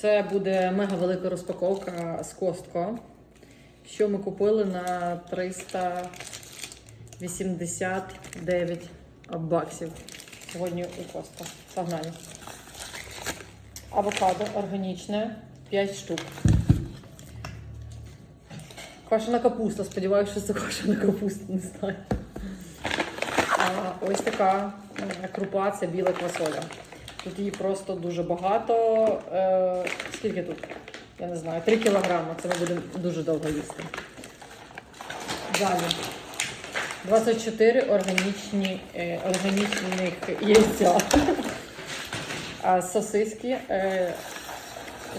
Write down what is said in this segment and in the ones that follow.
Це буде мега велика розпаковка з Костко, що ми купили на 389 баксів сьогодні у Костко. Погнали. Авокадо органічне 5 штук. Квашена капуста. Сподіваюся, що це квашена капуста, не знаю. А, ось така крупа це біла квасоля. Тут її просто дуже багато. Е, скільки тут? Я не знаю, 3 кілограми. Це ми будемо дуже довго їсти. Далі. 24 органічні, е, органічних яйця. А сосиски е,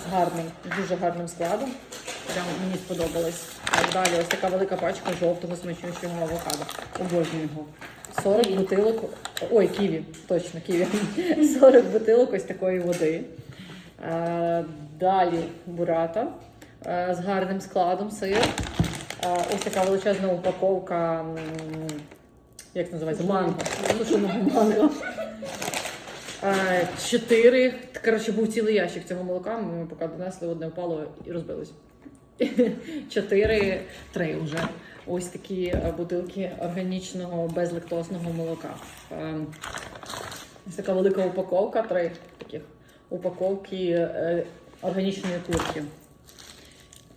з гарним, дуже гарним складом. Прям мені сподобалось. Так, далі ось така велика пачка жовтого смачнючого авокадо. Обожнюю його. 40 бутилок. Ой, ківі, точно, ківі. 40 бутилок ось такої води. Е, далі бурата е, з гарним складом сир. Е, ось така величезна упаковка. Як називається? Манго. Сушеного манго. Чотири. Коротше, був цілий ящик цього молока. Ми поки донесли, одне впало і розбилось. Чотири, три вже. Ось такі е, бутилки органічного безлактозного молока. Ем, Ось така велика упаковка, три таких упаковки е, органічної курки.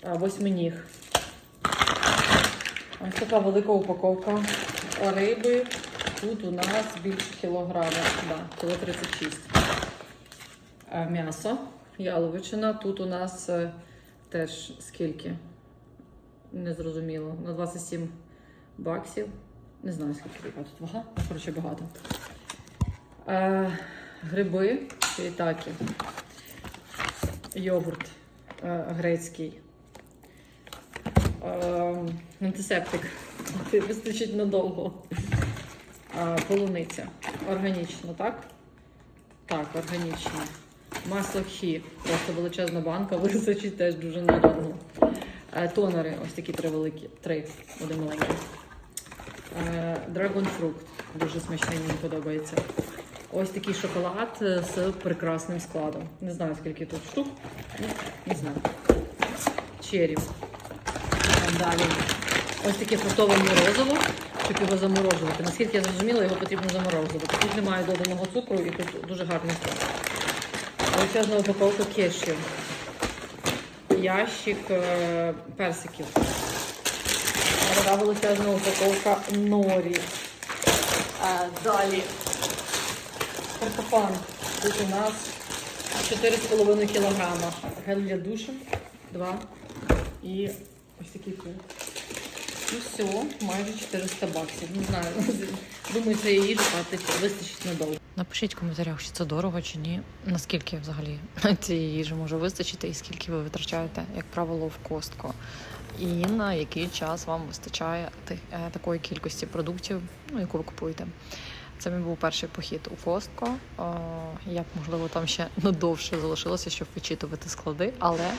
Е, Восьминіг. Ось така велика упаковка риби. Тут у нас більше кілограма, да, кіло 36. Е, М'ясо, яловичина. Тут у нас теж скільки? Незрозуміло. На 27 баксів. Не знаю, скільки яка тут вага. Коротше, багато. Е, гриби, шиїтаки. Йогурт е, грецький. Е, антисептик. Вистачить надовго. Е, полуниця. Органічно, так? Так, органічно. Масло хі. Просто величезна банка, вистачить теж дуже надовго. Е, Тонери, ось такі три великі. Три, один маленький. Е, Dragon Fruit. Дуже смачний, мені подобається. Ось такий шоколад е, з прекрасним складом. Не знаю, скільки тут штук. Ну, Не знаю. Черів. Е, Далі. Ось таке фруктове морозиво, щоб його заморожувати. Наскільки я зрозуміла, його потрібно заморозувати. Тут немає доданого цукру і тут дуже гарний склад. Величезна упаковка кешів. Ящик е, персиків. Така величезна упаковка норі. Далі картофан. Тут у нас 4,5 кілограма. Гель для душу 2. І ось такий пункт. І все, майже 400 баксів. Не знаю. Думаю, це її хватить, вистачить надовго. Напишіть в коментарях, чи це дорого чи ні. Наскільки взагалі цієї їжі може вистачити, і скільки ви витрачаєте, як правило, в костку. І на який час вам вистачає е, такої кількості продуктів, ну, яку ви купуєте. Це мій був перший похід у Костко. О, Я б, можливо, там ще надовше залишилася, щоб вичитувати склади, але